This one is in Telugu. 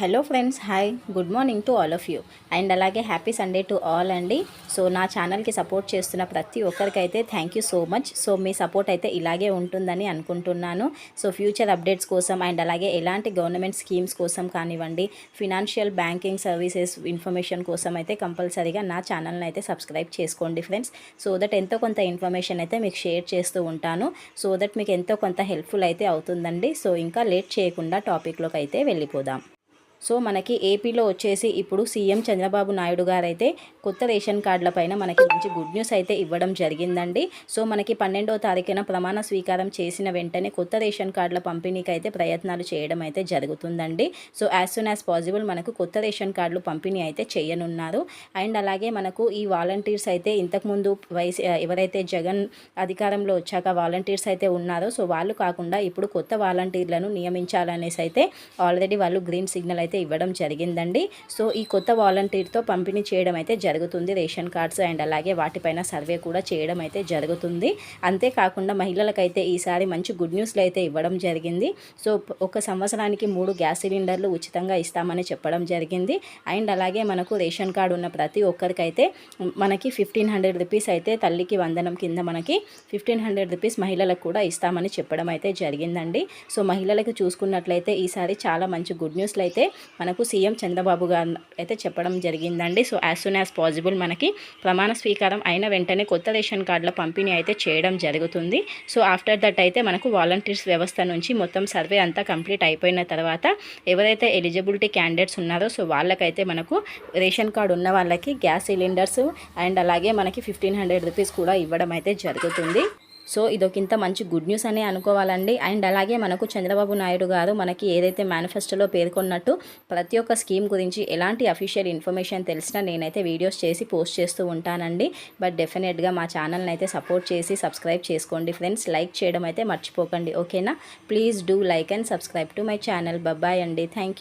Hello friends hi. Good morning to all of you. And అలాగే హ్యాపీ సండే టు ఆల్ అండి. సో నా ఛానల్కి సపోర్ట్ చేస్తున్న ప్రతి ఒక్కరికైతే thank you so much. So me support అయితే ఇలాగే ఉంటుందని అనుకుంటున్నాను. సో ఫ్యూచర్ అప్డేట్స్ కోసం అండ్ అలాగే ఎలాంటి గవర్నమెంట్ స్కీమ్స్ కోసం కానివ్వండి ఫినాన్షియల్ బ్యాంకింగ్ సర్వీసెస్ ఇన్ఫర్మేషన్ కోసం అయితే కంపల్సరీగా నా ఛానల్ని అయితే సబ్స్క్రైబ్ చేసుకోండి ఫ్రెండ్స్. సో దట్ ఎంతో కొంత ఇన్ఫర్మేషన్ అయితే మీకు షేర్ చేస్తూ ఉంటాను. సో దట్ మీకు ఎంతో కొంత హెల్ప్ఫుల్ అయితే అవుతుందండి. సో ఇంకా లేట్ చేయకుండా టాపిక్లోకి అయితే వెళ్ళిపోదాం. సో మనకి ఏపీలో వచ్చేసి ఇప్పుడు సీఎం చంద్రబాబు నాయుడు గారైతే కొత్త రేషన్ కార్డుల పైన మనకి మంచి గుడ్ న్యూస్ అయితే ఇవ్వడం జరిగిందండి. సో మనకి పన్నెండో తారీఖున ప్రమాణ స్వీకారం చేసిన వెంటనే కొత్త రేషన్ కార్డుల పంపిణీకి అయితే ప్రయత్నాలు చేయడం అయితే జరుగుతుందండి. So as soon as possible మనకు కొత్త రేషన్ కార్డులు పంపిణీ అయితే చేయనున్నారు. అండ్ అలాగే మనకు ఈ వాలంటీర్స్ అయితే ఇంతకుముందు వైస్ ఎవరైతే జగన్ అధికారంలో వచ్చాక వాలంటీర్స్ అయితే ఉన్నారో సో వాళ్ళు కాకుండా ఇప్పుడు కొత్త వాలంటీర్లను నియమించాలనేసి అయితే ఆల్రెడీ వాళ్ళు గ్రీన్ సిగ్నల్ అయితే ఇవ్వడం జరిగిందండి. సో ఈ కొత్త వాలంటీర్తో పంపిణీ చేయడం అయితే జరుగుతుంది రేషన్ కార్డ్స్ అండ్ అలాగే వాటిపైన సర్వే కూడా చేయడం అయితే జరుగుతుంది. అంతేకాకుండా మహిళలకైతే ఈసారి మంచి గుడ్ న్యూస్లు అయితే ఇవ్వడం జరిగింది. సో ఒక సంవత్సరానికి మూడు గ్యాస్ సిలిండర్లు ఉచితంగా ఇస్తామని చెప్పడం జరిగింది. అండ్ అలాగే మనకు రేషన్ కార్డు ఉన్న ప్రతి ఒక్కరికైతే మనకి ఫిఫ్టీన్ హండ్రెడ్ రూపీస్ అయితే తల్లికి వందనం కింద మనకి ఫిఫ్టీన్ హండ్రెడ్ రూపీస్ మహిళలకు కూడా ఇస్తామని చెప్పడం అయితే జరిగిందండి. సో మహిళలకు చూసుకున్నట్లయితే ఈసారి చాలా మంచి గుడ్ న్యూస్లు అయితే మనకు సీఎం చంద్రబాబు గారు అయితే చెప్పడం జరిగిందండి. So as soon as possible మనకి ప్రమాణ స్వీకారం అయిన వెంటనే కొత్త రేషన్ కార్డుల పంపిణీ అయితే చేయడం జరుగుతుంది. సో ఆఫ్టర్ దట్ అయితే మనకు వాలంటీర్స్ వ్యవస్థ నుంచి మొత్తం సర్వే అంతా కంప్లీట్ అయిపోయిన తర్వాత ఎవరైతే ఎలిజిబిలిటీ క్యాండిడేట్స్ ఉన్నారో సో వాళ్ళకైతే మనకు రేషన్ కార్డు ఉన్న వాళ్ళకి గ్యాస్ సిలిండర్స్ అండ్ అలాగే మనకి ఫిఫ్టీన్ హండ్రెడ్ రూపీస్ కూడా ఇవ్వడం అయితే జరుగుతుంది. సో ఇదొకింత మంచి గుడ్ న్యూస్ అనే అనుకోవాలండి. అండ్ అలాగే మనకు చంద్రబాబు నాయుడు గారు మనకి ఏదైతే మేనిఫెస్టోలో పేర్కొన్నట్టు ప్రతి ఒక్క స్కీమ్ గురించి ఎలాంటి అఫీషియల్ ఇన్ఫర్మేషన్ తెలిసినా నేనైతే వీడియోస్ చేసి పోస్ట్ చేస్తూ ఉంటానండి. బట్ డెఫినెట్గా మా ఛానల్ని అయితే సపోర్ట్ చేసి సబ్స్క్రైబ్ చేసుకోండి ఫ్రెండ్స్. లైక్ చేయడం అయితే మర్చిపోకండి. ఓకేనా? Please do like and subscribe to my channel. Bye bye అండి. థ్యాంక్